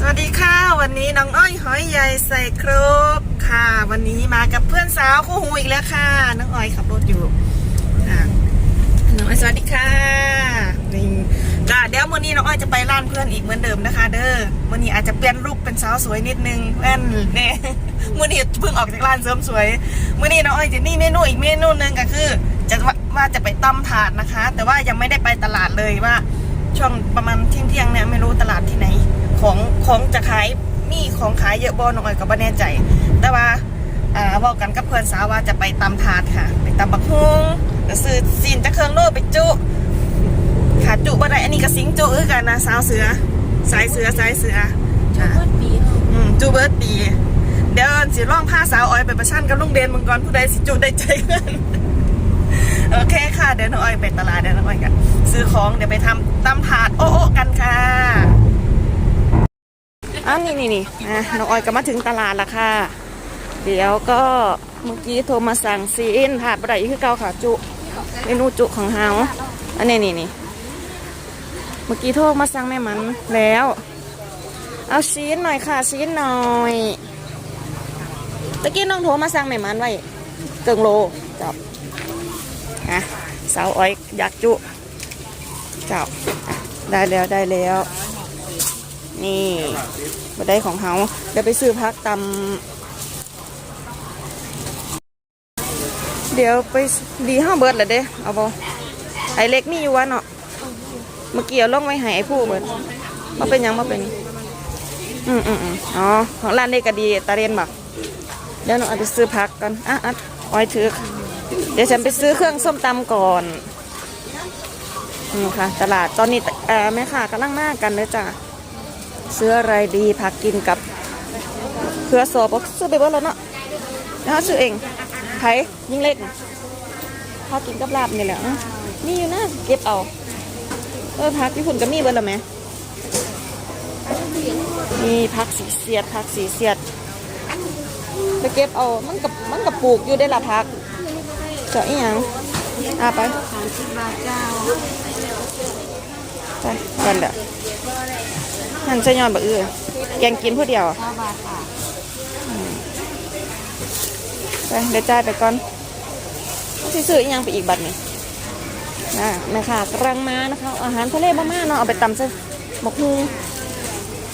สวัสดีค่ะ วันนี้น้องอ้อยหอยใหญ่ใส่ครบค่ะ วันนี้มากับเพื่อนสาวคู่หูอีกแล้วค่ะ น้องอ้อยขับรถอยู่ค่ะน้องอ้อยสวัสดีค่ะนี่จ้ะเดี๋ยวมื้อนี้น้องอ้อยจะไปร้านเพื่อนอีกเหมือนเดิมนะคะ เด้อมื้อนี้อาจจะเปลี่ยนรูปเป็นสาวสวยนิดนึงแว่นเนี่ยมื้อนี้เพิ่งออกจากร้านเสริมสวยมื้อนี้น้องอ้อยจะนี่เมนูอีกเมนูหนึงก็คือ จะว่าจะไปต้มถาดนะคะ แต่ว่ายังไม่ได้ไปตลาดเลยว่า ช่วงประมาณเที่ยงเที่ยงเนี่ยไม่รู้ตลาดที่ไหน ของของจะขายมีของขายเยอะบ่น้องอ้อยก็บ่แน่ใจ แต่ว่าอ่าบอกกันกับเพื่อนสาวว่าจะไปตำถาดค่ะ ไปตำบักฮุงก็ซื้อซีนจะเครื่องโลไปจุขาจุบ่ได้อันนี้ก็สิงจุคือกันนะสาวเสือ สายเสือสายเสือค่ะเพื่อนปีเขาอืมจูเบิร์ดดีเดี๋ยวสิร้องผ้าสาวอ้อยไปประชันกับลุงเดนมังกรผู้ใดสิจูได้ใจกันโอเคค่ะเดี๋ยวน้องอ้อยไปตลาดเดี๋ยวน้องอ้อยกันซื้อของเดี๋ยวไปทำตำถาดโอ้โอ้กันค่ะ อ้าวนี่นี่นี่อะน้องอ้อยก็มาถึงตลาดละค่ะ เดี๋ยวก็เมื่อกี้โทรมาสั่งซีนถาดบะไดคือเก่าค่ะจุเมนูจุของเฮาอันนี้นี่นี่เมื่อกี้โทรมาสั่งแม่มันแล้ว เอาซีนหน่อยค่ะซีนหน่อยตะกี้น้องโทรมาสั่งแม่มันไว้เกิงโลจับฮะสาวอ้อยอยากจุจ้าอะได้แล้วได้แล้ว นี่มาได้ของเฮาเดี๋ยวไปซื้อพักตำเดี๋ยวไปดีห้าเบิร์ดเลยเด้เอาบอไอเล็กนี่อยู่วะเนาะเมื่อกี้เอาล่องไว้ให้ไอผู้เบิร์ดมาเป็นยังมาเป็นอืมอืมอืมอ๋อของร้านเด็กก็ดีตาเรียนบอกเดี๋ยวหนูเอาไปซื้อพักกันอะอะอ้อยถือเดี๋ยวฉันไปซื้อเครื่องส้มตำก่อนนี่ค่ะตลาดตอนนี้เอ่อแม่ค่ะกำลังมากกันเลยจ้ะ ซื้ออะไรดีผักกินกับเครือสอบบอกซื้อไปเบิดแล้วเนาะนะคะซื้อเองไผ่ยิ่งเล็กน่ะพากินกับลาบนี่แหละอะมีอยู่นะเก็บเอาเออผักญี่ปุ่นก็มีเบิดแล้วไหมมีผักสีเสียดผักสีเสียดไปเก็บเอามันกับมันกับปลูกอยู่ได้ละผักเจาะอีหยังอะไปสามสิบบาทเจ้าไปกันเด้อ หันใส่ยอนบะเอือแกงกินผู้เดียวเก้าบาทค่ะไปเดี๋ยวจ่ายไปก่อนสิซื้ออีหยังไปอีกบัตรนี่นะแม่ค่ะกำลังมานะคะเอาอาหารทะเลบ้าๆเนาะเอาไปตำใส่หมกฮู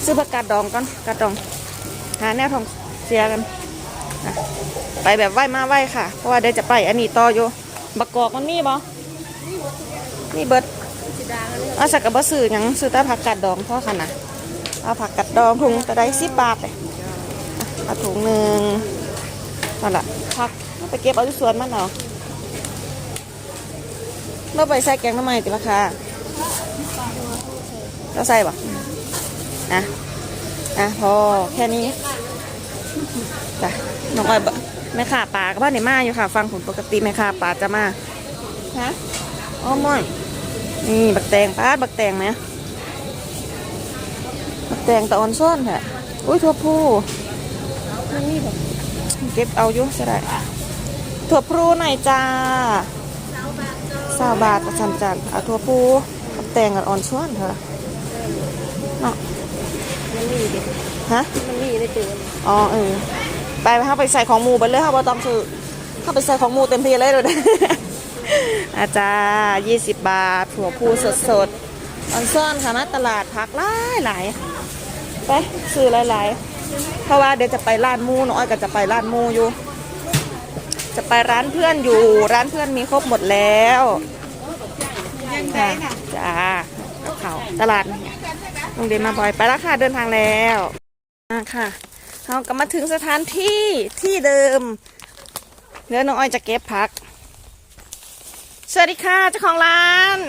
ซื้อผักกาดดองก่อนกาดดอง หาแนวทองเสียกันอะไปแบบไหวมาไหวค่ะ เพราะว่าเดี๋ยวจะไปอันนี้ต่ออยู่บักกอกมันมีบ่นี่เบิดสิดากันเลยเอาสักกะบะซื้อหยังซื้อแต่ผักกาดดองพ่อค่ะนะ เอาผักกาดดองถุงตะไดสิบบาทเลยเอาถุงหนึ่งนั่นแหละผักไปเก็บเอาที่สวนมันเอาเราไปใส่แกงทำไมติราคาเราใส่ปะอะอะพอแค่นี้จ้ะน้องอ้อยแม่ค้าปลาก็บ้านในมาอยู่ค่ะ ฟังผลปกติแม่ค้าปลาจะมาฮะอ๋อมอนนี่บักแตงป้าบักแตงไหม แตงตะออนซ่อนค่ะ อุ้ยถั่วพูมันนี่แบบเก็บเอาอยู่จะได้ถั่วพลูหน่อยจ้าสาวบาทประจำจันเอาถั่วพูบักแตงกับอ่อนซ่อนเถอะเนาะมันนี่ดิฮะมันนี่ได้เจออ๋อเออไปไปครับไปใส่ของหมูไปเลยครับว่าต้องซื้อเข้าไปใส่ของหมูเต็มที่เลยเลยอาจารย์ยี่สิบบาท ถั่วพูสดสดๆออนซ่อนค่ะมาตลาดผักหลายหลาย ไปซื้อหลายๆ เพราะว่าเดี๋ยวจะไปร้านหมูน้อยก็จะไปร้านหมูอยู่ จะไปร้านเพื่อนอยู่ ร้านเพื่อนมีครบหมดแล้วค่ะจ้ากับเขาตลาดเนี่ยโรงเรียนมาบ่อยไปแล้วค่ะเดินทางแล้วอะค่ะเราก็มาถึงสถานที่ที่เดิมเดี๋ยวน้องอ้อยจะเก็บผัก สวัสดีค่ะเจ้าของร้าน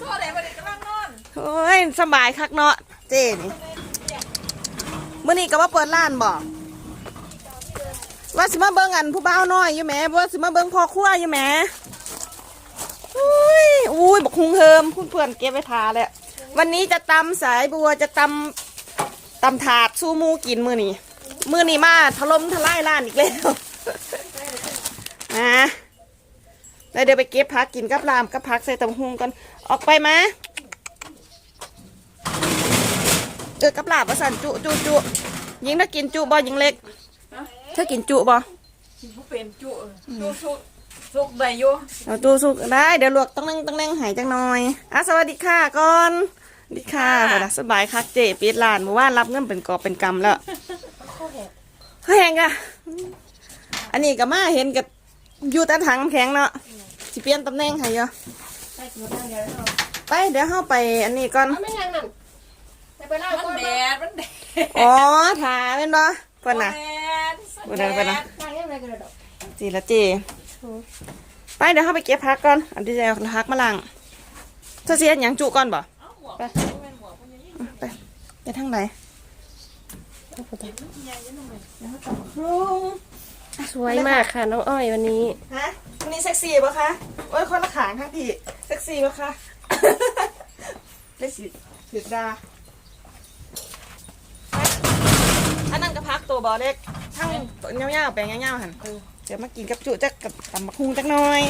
สวัสดีวันนี้กำลังนอนโอ้ยสบายคักเนาะ เจนี่มื่อนี้ก็ว่าเปิดร้านบอกว่าสิมาเบิ้งอันผู้บ่าวน้อยอยู่แหมว่าสิมาเบิ้งพ่อครัวอยู่แหมอุ้ยอุ้ยบอกคุงเฮิมเพื่อนเก็บไว้ทาแล้ววันนี้จะตำสายบัวจะตำตำถาดสู้มูกินมือนี้มือนี้มาถล่มทลายร้านอีกแล้วนะแล้วเดี๋ยวไปเก็บผักกินกับรามกับผักใส่ตำหุงกันออกไปไหม เออกับลาบประสันจุจุจุยิงถ้ากินจุบ่ยิงเล็กถ้ากินจุบ่กินผู้เป็นจุจุสุกสุกได้อยู่เอาตู้สุกได้เดี๋ยวลวกต้องนั่งต้องนั่งหายจังหน่อยอะสวัสดีค่ะก่อนสวัสดีค่ะพอนะสบายคักเจปิดร้านเมื่อวานรับเงินเป็นกอบเป็นกำแล้วเขาแหงอะอันนี้ก็มาเห็นกับอยู่แต่ถังน้ำแข็งเนาะสิเปลี่ยนตำแหน่งให้เยอะไปกินนั่งเดียวเอาไปเดี๋ยวเข้าไปอันนี้ก่อนเอาไม่ยังนั่น ไปไปเล่ามัก่อนนแดมาดมันแดดอ๋อถาเป็นบ่เพิ่นน่ะ แดดบ่ได้เพิ่นน่ะนั่งยังไงกันดอกจีละจีไปเดี๋ยวเข้าไปเก็บผักก่อนอันที่จะเอาผักมาล้างเธอเสียหยังจุก่อนบ่ เอาหัวไปไปไปทางไหนสวยมากค่ะน้องอ้อยวันนี้ ฮะวันนี้เซ็กซี่ปะคะโอ้ยคนละขางทั้งพี่เซ็กซี่ปะคะ ได้สิถือดาไป อันนั้นก็พักตัวบอเล็กทั้งตัวเงี้ยวๆแปลงเงี้ยวๆหันเดี๋ยวมากินกับจุจักกับตำบักฮุงจักหน่อย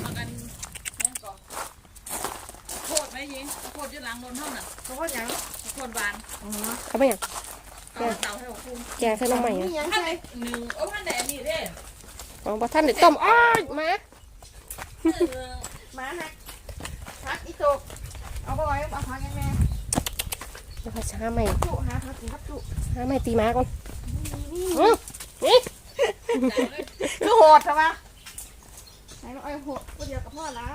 เอากันยังก่อนโคตรไหมยิงโคตรอยืดหลังโดนเท่าน่ะเพราะว่าหยังโคตรบานเขาไปยังเต่าเต่าให้ผมคุ้มแกงใส่น้ำใหม่นี่อะยังท่านใส่ได้หนึ่งโอ้ท่านได้อันนี้เด้ของบ่ท่านได้ต้มอ้อยมาหนึ่งมาฮะพักอีโจกเอาบ่อยเอาพักยังไง แล้วก็ช้าใหม่จุหาพักกินครับจุช้าใหม่ตีมาก่อนอื้อนี่คือโหดใช่ปะไหนน้องไอ้อยโหดคนเดียวกับพ่อละ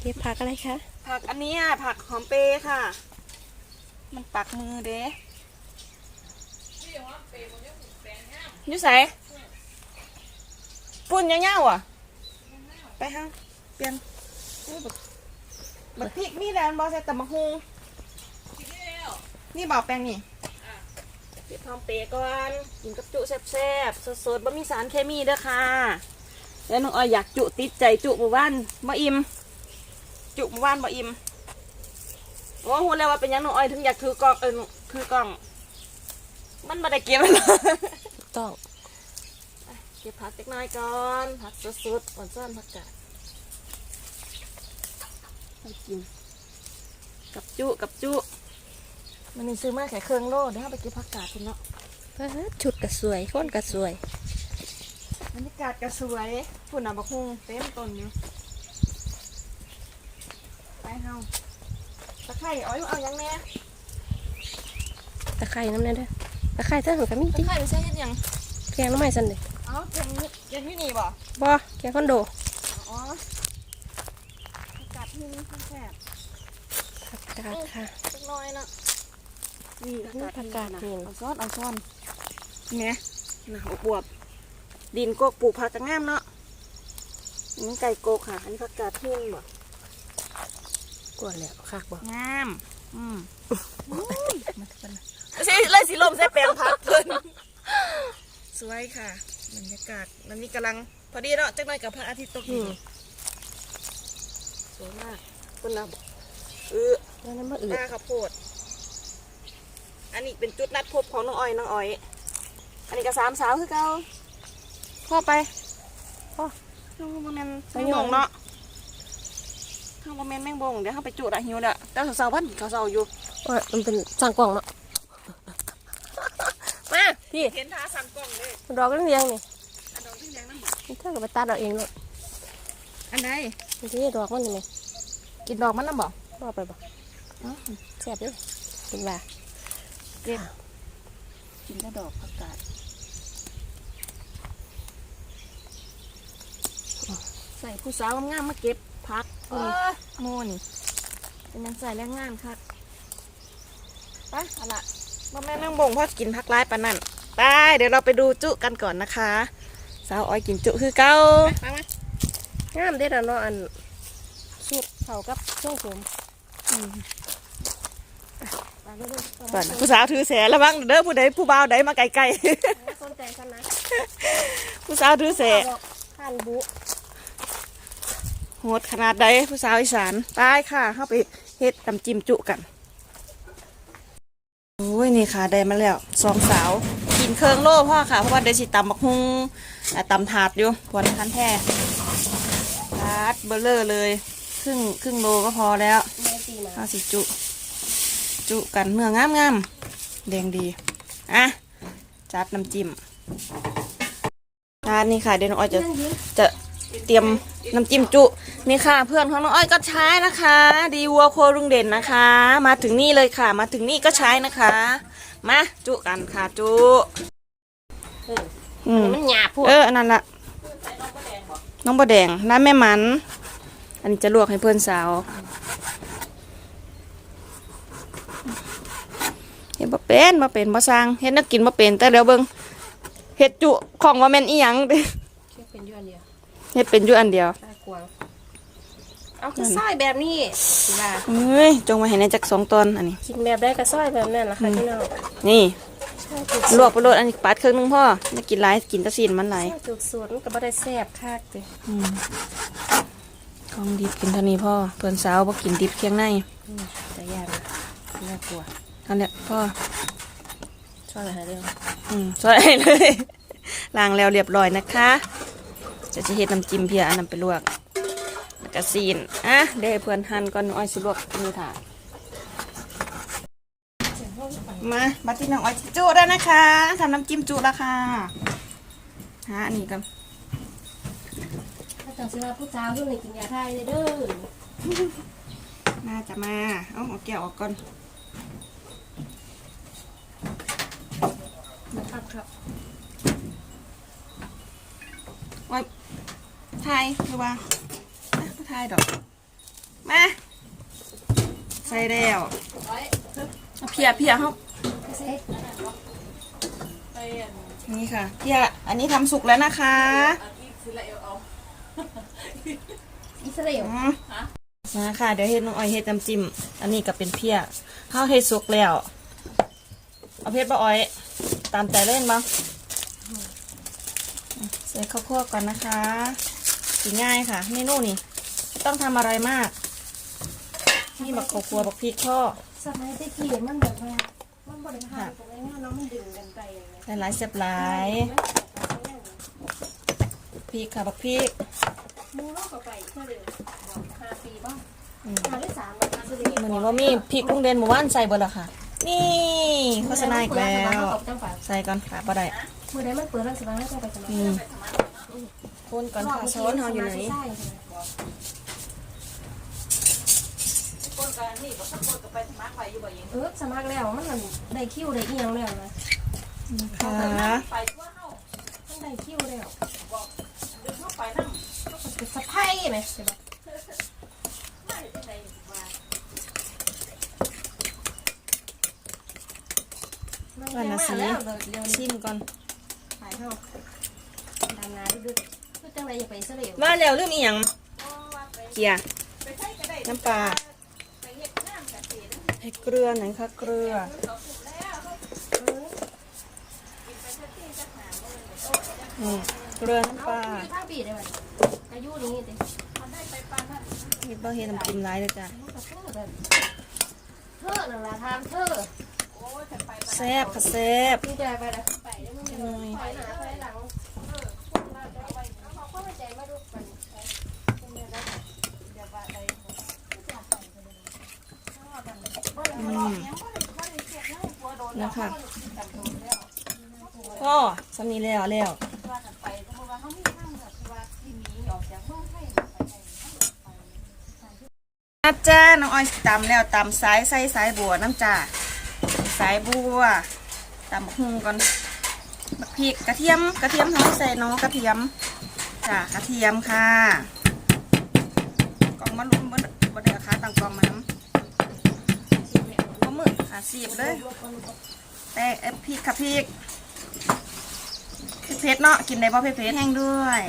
เก็บผักอะไรคะ ผักอันเนี้ยผักหอมเปรย์ค่ะ มันปักมือเด้อยุ่ใส่ปุ่นยังเง่าอะ ไปฮะเปลี่ยนนี่บักบักพริกนี่แหละมันบอใส่ตำมะฮุง นี่บอกแปลงนี่พริกหอมเปรย์ก่อนกินกับจุแซ่บๆสดๆบ่มีสารเคมีเด้อค่ะ แล้วน้องออยอยากจุติดใจจุหมู่บ้านบ่อิ่มจุหมู่บ้านบ่อิ่มโอ้หูแล้วว่าเป็นหยังน้องอ้อยถึงอยากถือกล้องเออถือกล้อง มันมาได้เก็บมันถูกต้องเก็บผักเล็กน้อยก่อนผักสดๆอ่อนซ่อนผักกาดให้กินกับจุกับจุ มันนี่ซื้อมาแค่เครื่องโลเดี๋ยวเราไปเก็บผักกาดคุณเนาะชุดก็สวยคนก็สวยบรรยากาศก็สวยฝุ่นอะบักฮุงเต็มต้นอยู่ไปเฮาตะไคร้อ้อยเอายังแน่ตะไคร้น้ำเนี่ยเด้อตะไคร้เท่าหันก็มีตะติไคร้ไม่ใช่เฮ็ดหยังแกงน้ำใหม่สันเด้เอ้าเยังยังที่นี่บ่บ่แกงคอนโดอ๋อผักกาดที่นี่แซ่บผักกาดค่ะเล็กน้อยเนาะ นี่ผักกาดนะนี่เอาซ้อนเอาซ้อนเนี่ยนะอวบๆดินโกกปลูกผักกะงามเนาะอันนี้ไก่โกกค่ะ อันนี้ผักกาดที่นี่บ่กวนแล้วคักบ่งาม อืมไม่ใช่เลยสีลมใส่แปลงผักเพิ่นสวยค่ะบรรยากาศมันนี้กำลัง พอดีเนาะจักหน่อยกับพระอาทิตย์ตกดินสวยมากคนละเออแล้วน้ำมะอืหดน้าข้าวโพด อันนี้เป็นจุดนัดพบของน้องอ้อยน้องอ้อย อันนี้ก็สามสาวคือเก่าพ่อไปพ่อน้องโมเมนแมงบงเนาะข้างโมเมนแมงบงเดี๋ยวเข้าไปจุดอะหิวเด้อแต่สาวๆวันเขาเศร้าอยู่ว่ามันเป็นสั่งกล่องเนาะมาพี่เห็นท้าสั่งกล้องเลยดอกเรียงๆนี่อันดอกที่แดงนั่นนี่เท่ากับไปตัดเอาเองเนาะอันใดนี่ดอกมันนี่ไหมกินดอกมันน่ะบ่บ่ไปบ่แซ่บเลยกินว่าเก็บกินแต่ดอกผักกาดใส่ผู้สาวงามๆมาเก็บพักโมนี่เป็นยังใส่แรงงานค่ะไปเอาละบ่แม่นนั่งบงเพราะกินพักร้ายปานนั่นไปเดี๋ยวเราไปดูจุกันก่อนนะคะ สาวอ้อยกินจุคือเก้าไปมางามเด้อเนาะอันสูตรเข้ากับช่วงผม ก่อนผู้สาวถือแสระวังเด้อผู้ใดผู้บ่าวใดมาไกลสนใจกันนะๆ ผู้สาวถือแสข้านบุโหดขนาดใดผู้สาวอีสานตายค่ะเข้าไปเฮ็ดตำจิ้มจุกันโอ้ยนี่ค่ะได้มาแล้วสองสาวกินเครื่องโล่พ่อค่ะเพราะว่าได้สิตำบักฮุงแต่ตำถาดอยู่พวนคันแท้ถาดเบลเลอร์เลย ครึ่งครึ่งโลก็พอแล้วแม่ตีนะข้าวสิจุ จุกันเนื้องามงามๆแดงดี อะ จัดน้ำจิ้มอ่านี่ค่ะเดี๋ยวน้องอ้อยจะนั่งยิ้มจะเตรียมน้ำจิ้มจุ นี่ค่ะ เพื่อนของน้องอ้อยก็ใช้นะคะ ดีวัวโครุงเด่นนะคะ มาถึงนี่เลยค่ะ มาถึงนี่ก็ใช้นะคะ มาจุกันค่ะจุเอออืมมันหยาบพวกเอออันนั้นละน้องบะแดงน้ำแม่มัน อันนี้จะลวกให้เพื่อนสาว เฮ็ดบ่เป็นบ่เป็นบ่สร้างเฮ็ดนักกินบ่เป็นแต่เดี๋ยวเบิ่งเฮ็ดจุของว่าแม่นอีหยังเด้เชื่อเป็นอยูอันเดียวเฮ็ดเป็นอยู่อันเดียวน่ากลัวเอาคือสร้อยแบบนี้สิว่าเอ้ยจงมาให้ในจักสองตอนอันนี้ กินแบบได้ก็สร้อยแบบนั้นล่ะค่ะพี่น้องนี่สร้อยจุกลวกไปโลดอันนี้ปัดครึ่งหนึงพ่อไม่กินหลายกินแตะซีนมันหลายสร้อยจุกสูตรมันก็บ่ได้แซ่บคักเด้อืมของดิบกินเท่านี้พ่อเพื่อนสาวบ่กินดิบเคียงในอืมแต่ย่านน่ากลัว อันเนี้ยพ่อสร้อยอะไรเรื่องอืมใส่เลยล้างแล้วเรียบร้อยนะคะจะจะเฮ็ดน้ำจิ้มเพียอันนั้นไปลวกแล้วก็ซีนอะเดี๋ยวให้เพื่อนหั่นก่อนน้องอ้อยสิลวกนี่ค่ะมาบัดที่น้องอ้อยสิจุได้นะคะทำน้ำจิ้มจุแล้วค่ะฮะอันนี้กันถ้าจังสิว่าผู้สาวอยู่ในกินยาไทยเลยเด้อน่าจะมา เอาเอาแก้วออกก่อน ครับครับไว้ทายหรือว่าอะบ่ทายดอก มา ใส่แล้วเอาเพียเพียเขาเซ่ไปอันนี่ค่ะเพียอันนี้ทำสุกแล้วนะคะอันอิสราเอลเอาอิสราเอลอืมมาค่ะเดี๋ยวเฮ็ดน้องอ้อยเฮ็ดน้ำจิ้ม อันนี้ก็เป็นเพียข้าวเฮ็ดสุกแล้ว เอาเพชรบะอ้อย ตามใจเล่นบ้างใส่ข้าวคั่วก่อนนะคะสีง่ายค่ะเมนูนี่ไม่ต้องทำอะไรมาก นี่บักข้าวคั่วบักพริกพ่อสมัยตะกี้มันแบบว่ามันบ่ได้ผ่านตรงนี้เนาะมันดึงกันไปอย่างเงี้ยหลายๆเสียบหลายพริกค่ะบักพริกมูโลกก็ไปเพื่อเดิมห้าปีบ้างอืมมาได้สามวันอิสราเอลมันนี้ว่ามีพริกลุงเดนหมู่บ้านใส่เบดแล้วค่ะนี่ โฆษณาอีกแล้ว ใส่ก่อนค่ะบ่ได้มือใดมันเปิดรังสิบาให้เจ้าไปสมัครอืมคนก่อนค่ะช้อนเฮาอยู่ไหนเออสมัครแล้วมันได้คิวได้เอียงแล้วนะค่ะไปทั่วเฮามันได้คิวแล้วบอกเดึงเข้าไปนั่งสะพายไหมใช่ปะไม่ได้ใจว่า มันยังมาแล้วเดี๋ยวชิมก่อนถ่ายเท่าดำนาดูดูคือจังไรอย่าไปอิสราเอลว่าแล้วเรื่องอีหยังเกียร์ไปใช้ก็ได้น้ำปลาไปเฮ็ดงานเกษตรให้เกลือหน่อยค่ะเกลืออืมเกลือน้ำปลาเอาข้าวบีได้ไหมอายุนี้เด็กเฮ็ดบ่เฮ็ดน้ำจิ้มหลายเลยจ้ะเธอนั่นละทำเธอ แซ่บค่ะแซ่บพี่จะไปแล้วไปได้มั้ยหน่อยไปหนาไปหลังเออเราจะไปเอาเขาเข้าไปใจมาดูกันอืมนะคะก็สำนีแล้วแล้วอาจ้าน้องอ้อยตำแล้วตำสายใส่สายบัวน้ำจ่า สายบัวตำบักหุงก่อนบักพริกกระเทียมกระเทียมท้องใส่น้องกระเทียมจ้ากระเทียมค่ะกล่องมันลุ้นบนบนเดือขาต่างกล่องมาน้ำปลาหมึกอะสีบเลยแต่เอพริกค่ะพริกพริกเผ็ดเนาะกินได้ป่ะเผ็ดเผ็ดแห้งด้วย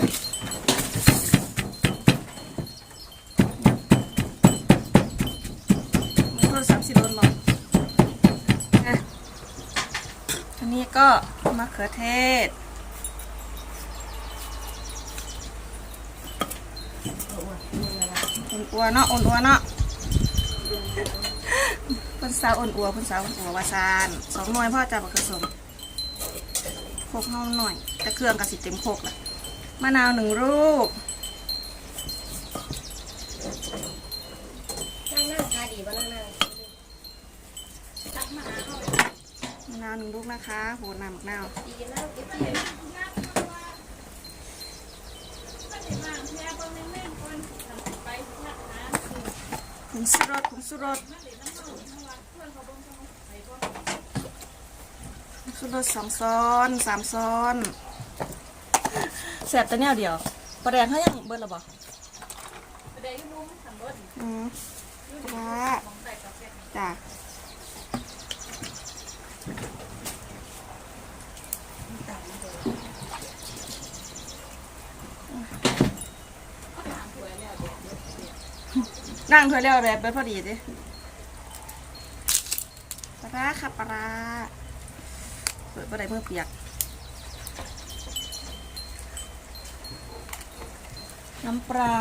มันโทรศัพท์สิโดนบอกอะอันนี้ ก็มะเขือเทศ อุ่นอัวเนาะ อุ่นอัวเนาะพิ่นสาวอ่อนอัวเพิ่นสาวอ่อนอัววาซานสองหน่วยพ่อจะบักกระสมโคกน้องหน่อย แต่เครื่องกระสิเต็มโคกละมะนาวหนึ่งลูกนั่งนั่งคาดีบ้านั่งนั่งตักมาหาเขา มะนาวหนึ่งลูกนะคะโหน้ำมะนาวดีนะเก็บที่ผงสุรสผงสุรสผงสุรสสองซ้อนสามซ้อนแสบแต่แนวเดียวปลาแดงเขายังเบิดหรอบ่เดี๋ยวยุ่งทำรถอืมปลาจ้ะ นั่งถ้วยเรียวแบบเบิดพอดีดิปลาค่ะปลาเปิดบ่ได้มือเปียก น้ำปลา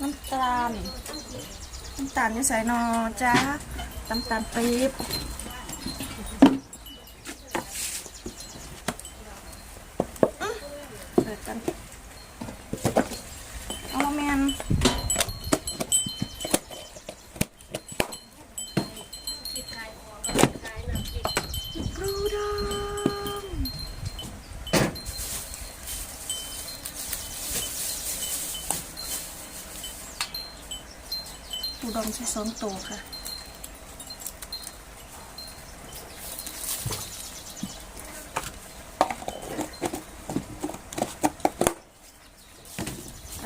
น้ำตาล น้ำตาลนี่ใส่นอจ้า น้ำตาลปี๊บอื้อเปิดกันเอามาแมนกรูดองปูดอง ใช้สองตัวค่ะ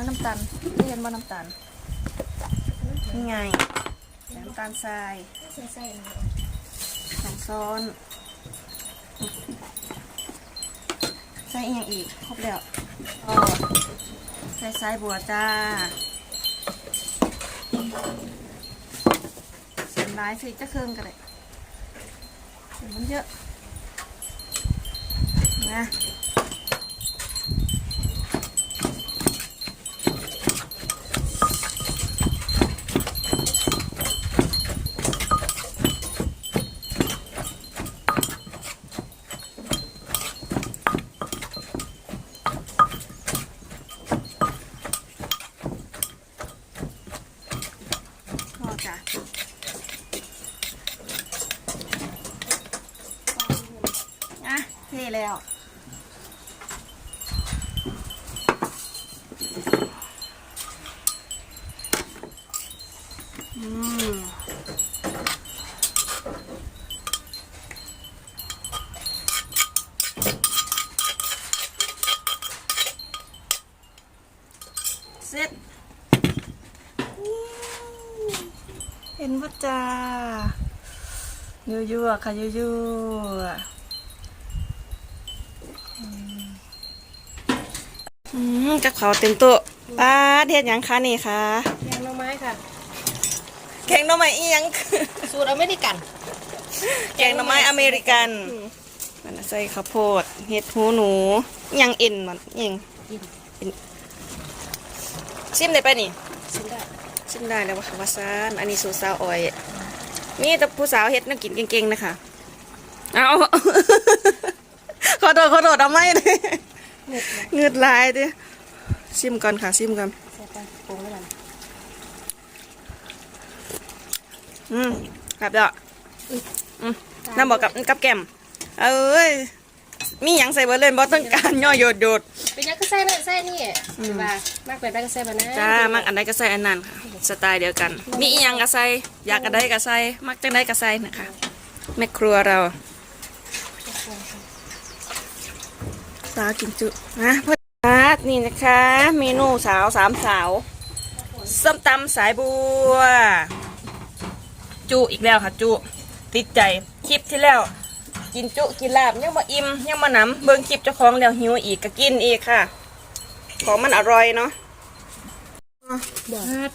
น้ำตาลไม่เห็นว่าน้ำตาลนี่ไงน้ำตาลทรายสองซ้อนใส่อีกอย่างอีกครบแล้วอ๋อใส่สายบัวจ้า เสียนร้ายสิจะเครื่องกันเลยเสียนมันเยอะนะพอจ้ะอะเท แล้ว อืมเสร็จเห็นว่าจ้ายั่วๆค่ะยั่วๆอืมอืม กับเขาวเต็มโต๊ะป้าดเฮ็ดหยังคะนี่คะแกงหน่อไม้ค่ะ แกงหน่อไม้อีหยังสูตรอเมริกัน แกงหน่อไม้อเมริกันมันน่ะใส่ข้าวโพดเห็ดหูหนูอิหยังเอ็นมันอิหยังกินชิมได้ปะนี่ชิมได้ชิมได้แล้วว่าค่ะว่าซานอันนี้สูตรสาวออยมีแต่ผู้สาวเฮ็ดน่ากินเก่งๆนะคะเอาขอโทษขอโทษเอาไม่เลยเน็ตนะเงือดลายดิ ชิมก่อนค่ะชิมก่อนใส่ไปปรุงแล้วกันอืมครับเด้ออืมน้ำบอกกับกับแก้มเอ้ยมีหยังใส่เบอร์เล่นบอต้องการย่อโยดโยดเป็นยังก็ใส่เลยใส่นี่ใช่ป่ะมากเป็นไปก็ใส่ป่ะนะจ้ามักอันใดก็ใส่อันนั้นค่ะสไตล์เดียวกัน มีอีหยังก็ใส่อยากอันใดก็ใส่มักจังใดก็ใส่นะคะแม่ครัวเราสาวกินจุนะพ่อจ้า นี่นะคะ เมนูสาวสามสาวส้มตำสายบัว จุอีกแล้วค่ะจุ ติดใจคลิปที่แล้ว กินจุกินลาบยังมาอิ่มยังมาหนำเบิ่งคลิปเจ้าของแล้วหิวอีกก็กินอีกค่ะ ของมันอร่อยเนาะ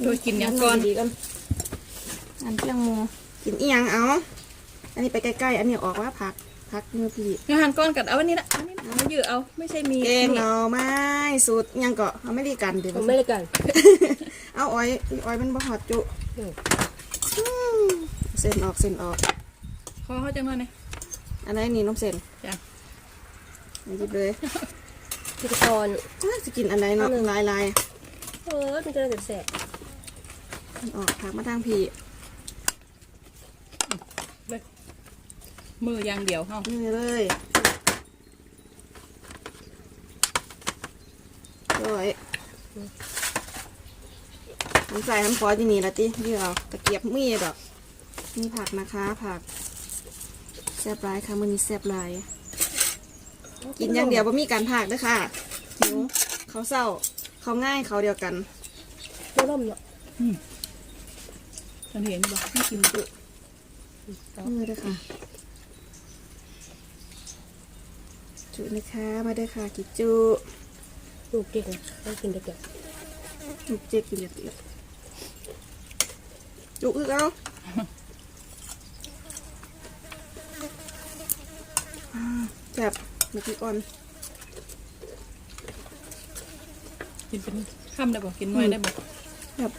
โดยกินยังก่อนดีกันอันเพียงหมูกินอีหยังเอาอันนี้ไปใกล้ๆอันนี้ออกว่าผัก ผักมือพี่งานก้อนกัดเอาอันนี้นะอันนี้นะมายืดเอาไม่ใช่มีเก่งเนาะไม้สูตรอิหยังก็อเมริกันเดี๋ยวอเมริกันเอาอ้อยอ้อยมันบ่หอดจุอืมอืมเส้นออกเส้นออกขอเขาจังหน่อยเนี่ยอันไหนนี่น้ำเส้นจ้ะหยิบเลยกินก่อนน่าจะกินอันไหนเนาะลายลายเออมันจะได้แสบๆออกผักมาทางพี มืออย่างเดียวเฮานี่เลยโอ้ยผมใส่น้ำฟอสที่นี่ละติเดี๋ยวเอาตะเกียบมีดอกนี่ผักนะคะผักแซ่บหลายค่ะมือนี้แซ่บหลาย กินอย่างเดียวบ่มีการผักเด้วยค่ะหิวเขาเศร้า เขาง่ายเขาเดียวกันไม่ร่มเนาะฉันเห็นบ่ไม่กินจุมือด้วยค่ะ จุนะคะ มาด้วยค่ะกินจุลูกเก่งต้องกินเด็กจุเจ๊กินเด็ดเด็ดจุคือเอาอ่าจับเมื่อกี้ก่อนกินเป็นค่ำได้บ่กินน้อยได้บ่จับ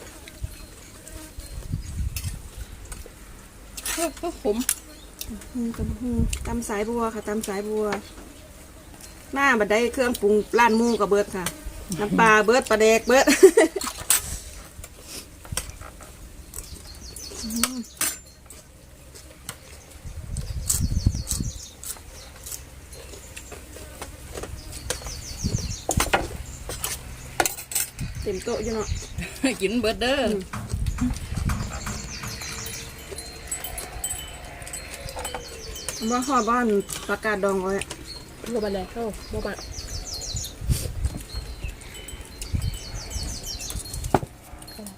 เออก็ขมอืมตำหูตำสายบัวค่ะตำสายบัว หน้าบัดได้เครื่องปรุงร้านหมูกับเบิดค่ะ น้ำปลาเบิดปลาแดกเบิด เต็มโต๊ะอยู่เนาะ กินเบิดเด้ออว่าห่อบ้านประกาศดองไว้อะ ๆโมบันไดเข้าโมบัน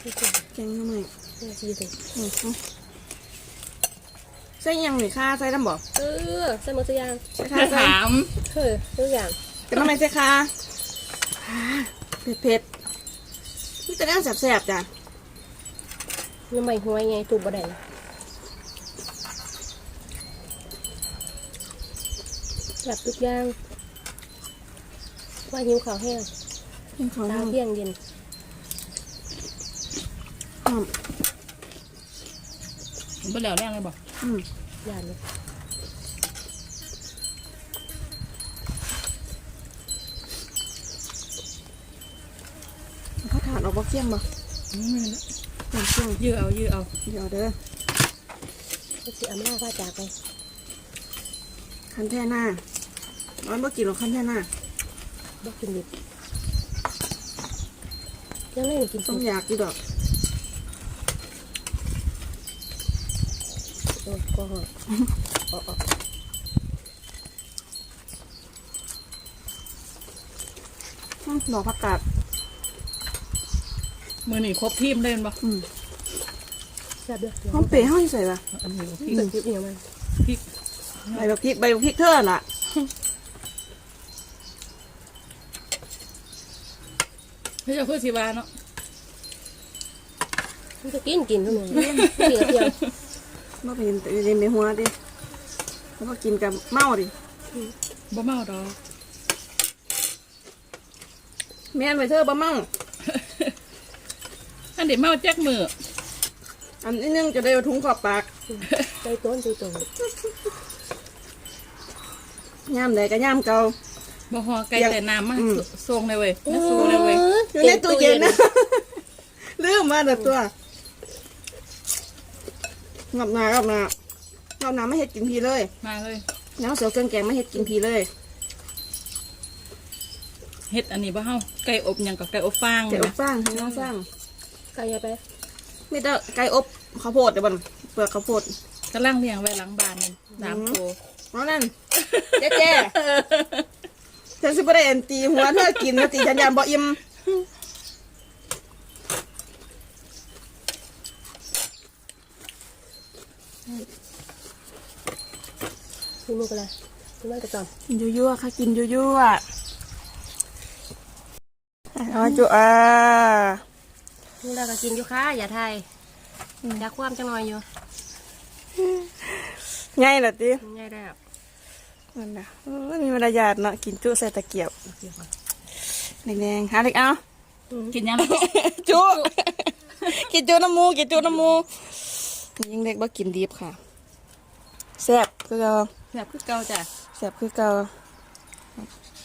ที่สุดแกงทำไมที่สุดอืมอืมใส่หยังหนิค่าใส่น้ำบอกเออใส่หมดทุกอย่างใส่ค่าใส่ถามเฮ้ยทุกอย่างเป็นทำไมใส่ค่าอ่าเผ็ดเผ็ดๆนี่แต่เรื่องแสบๆจ้ะน้ำใบห้วยไงถูกบันได แบบทุกอย่างว่าหิวข้าวแห้งเป็นของตาเราเที่ยงเย็นหอมบ่แล้วแรงเลยบ่อืมยานเลยเขาถาดออกบ่เที่ยงบ่อืมเที่ยงเที่ยงยื้อเอายื้อเอาเดี๋ยวเด้อก็สิอาม่าว่าจากไปคันแท่หน้า ร้อนบ่กินหรอกคันแท่หน้าบ่กินดิบยังไม่ได้กินต้สุองกอยากกี่ดอกโอ้ก็หอดอ๋ออ๋ออืมดอกผักกาดมือนี่ครบทีมได้บ่อืมแซ่บเด้อหอมเปรี้ยวใส่ป่ะอันนี้บ่พริกิกนดิบเนี่ยมันพริกใบบักพริกใบบักพริกเท่านั้นล่ะ เจ้าคือสิว่าเนาะมันจะกินกินเท่านั้นกินกับเที่ยวบ่ไปเห็นแต่เรียนในหัวดิแล้วก็กินกับเมาดิบ่เมาดอกแม่นไปเธอบ่เมาอันเดี๋ยวเมาแจ๊กมืออันนี้นึงจะได้เอาถุงขอบปากใจต้นใจโตย่ามใดก็ย่ามเก่าบ่ฮอไก่แต่น้ำมาอืมส่งเลยเว้ยมาสู้เลยเว้ย อยู่ในตู้เย็นนะลืมมาเด็ดตัวงับหนางับหนางับหนาไม่เห็ดกินพีเลยมาเลยน้ำเสือเครื่องแกงไม่เห็ดกินพีเลยเฮ็ดอันนี้บ่เฮาไก่อบหยังกับไก่อบฟางไก่อบนะฟางให้น้องฟางไก่ยาไปไม่ได้ไก่อบข้าวโพดเดี๋ยวบันเปลือกข้าวโพดกำลังเลี้ยงไว้หลังบ้านนี่สามตัวเพราะนั่นเจ๊เจ๊ฉันสิบ่ได้เอ็นตีหัวเธอกินนะตีฉันยามบ่อิ่ม กินมือกันเลยกินมือกันต่อกินยั่วๆค่ะกินยั่วๆเอาจุอ่านี่เราก็กินอยู่ค่ะอย่าไทยอยากความจังหน่อยอยู่ง่ายเหรอติง่ายได้อะนั่นนะเออมีมารยาทเนาะกินจุใส่ตะเกียบ แดงๆหาเล็กเอากินยังจุกินจุน้ำมูกินจุน้ำมูยิ่งเล็กบ่กินดิบค่ะแซ่บคือเก่าแบบคือเก่าจ้ะแซ่บคือเก่า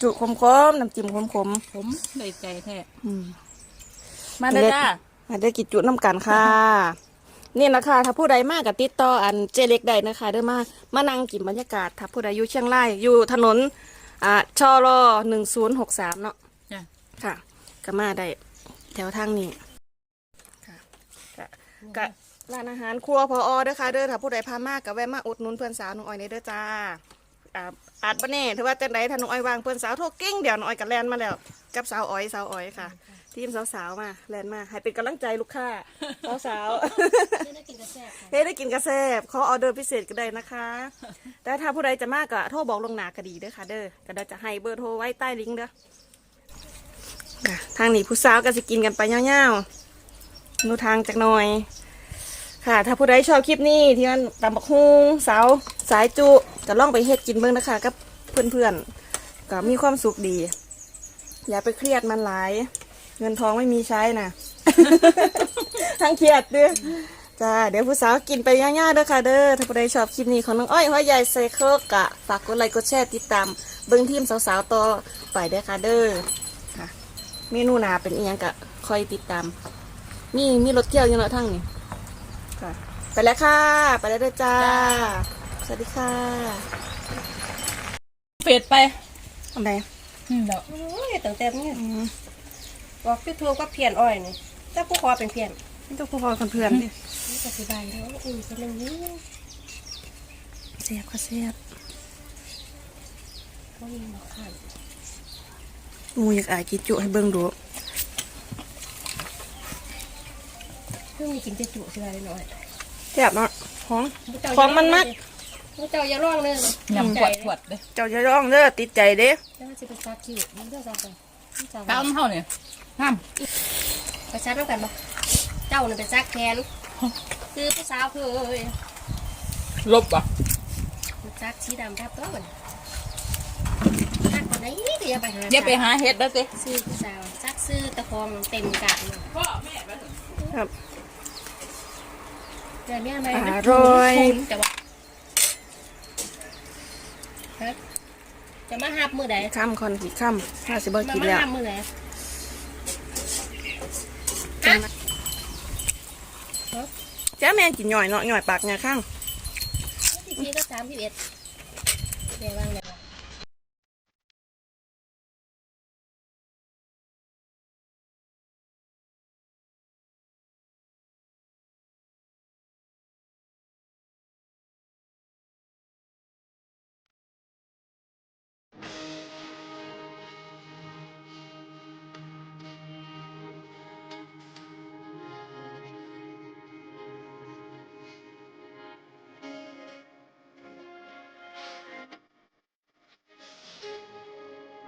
จุขมๆน้ำจิ้มขมผมได้ใจแท้ๆอืมมาเด้อจ้ามาได้กินจุน้ำกันค่ะนี่นะคะ ถ้าผู้ใดมากกับติดต่ออันเจเล็กได้นะคะเด้อมามานั่งกินบรรยากาศ ถ้าผู้ใดอยู่เชียงรายอยู่ถนนอ่าชอรอหนึ่งศูนย์หกสามเนาะจ้ะ ค่ะก็มาได้แถวทางนี้ค่ะก็ก็ร้านอาหารครัวพออเด้อค่ะเด้อถ้าผู้ใดพามากก็แวะมาอุดหนุนเพื่อนสาวน้องอ้อยในเด้อจ้าอ่าอาจบ่แน่ถือว่าจังใดถ้าน้องอ้อยวางเพื่อนสาวโทรกิ้งเดี๋ยวน้องอ้อยกับแลนมาแล้ว กับสาวอ้อยสาวอ้อยค่ะ ทีมสาวๆมาแลนมาให้เป็นกำลังใจลูกค้าสาวๆไม่ได้กินกระแซ่บค่ะเฮ้ยได้กินกระแซบขอออเดอร์พิเศษก็ได้นะคะ แต่ถ้าผู้ใดจะมากก็โทรบอกลวงหน้าก็ดีเด้อค่ะเด้อก็เดี๋ยวจะให้เบอร์โทรไว้ใต้ลิงก์เด้อ ค่ะทางนี้ผู้สาวก็จะกินกันไปเงาวๆนูทางจากหน่อย ค่ะ ถ้าผู้ใดชอบคลิปนี้ที่มันตำบักฮุงสาวสายจุก็ล่องไปเฮ็ดกินเบิ่งนะคะกับเพื่อนๆก็มีความสุขดี อย่าไปเครียดมันหลาย เงินทองไม่มีใช้นะทั้งเครียดด้อจ้าเดี๋ยวผู้สาวกินไปง่ายๆเด้อค่ะเด้อถ้าผู้ใดชอบคลิปนี้ของน้องอ้อยหัวใหญ่ใส่เครกกะฝากกดไลค์กดแชร์ติดตาม เบิ้งทีมสาวๆต่อไปเด้อค่ะเด้อ เมนูหนาเป็นอีหยังกะคอยติดตาม มีมีรถเกี่ยวอยู่เนาะทั้งนี้ค่ะ ไปแล้วค่ะ ไปแล้วเด้อจ้า สวัสดีค่ะเฟดไปทำไรอืมแล้วโอ้ยตั้งแต่นี่บอกพี่ทัวก็เพียนอ้อยนี่ถ้าผู้คอเป็นเพียนไม่ต้องพูดพอกันเพื่อนนี่ก็สิบายแล้วอุ่นเป็นอย่างนี้เสียบค่ะเสียบก็มีหมอกขัน งูอยากอายกินจุให้เบิ้งดูเพิ่งมีกินเจจุสิบายหน่อยเสียบเนาะของของมันมักผู้เจ้าอย่าร้องเลยยำขวดขวดเลยเจ้าจะร้องเด้อติดใจเด้แล้วมันจะเป็นซักคิวมันเรื่องซักไปซักตามเท่าเนี่ยห้ามไปซักต้องกันปะเจ้าเนี่ยเป็นซักแทนคือผู้สาวเคยลบอะซักสีดำทับตัวมันซักคน ไหนก็อย่าไปหาอย่าไปหาเฮ็ดแล้วสิซื้อผู้สาวซักซื้อตะคองเต็มกะเลยพ่อแม่ไปครับเดี๋ยวนี้ทำไมอร่อย แต่ว่าฮะจะมาหับมือไหนข้ามคอนกี่ข้ามห้าสิบมากินมาแล้วหับมือไหนจ้าแม่กินหน่อยเนาะหน่อยปากหน่อยข้างทีทีก็สามสิบเอ็ดเดี๋ยววางไหน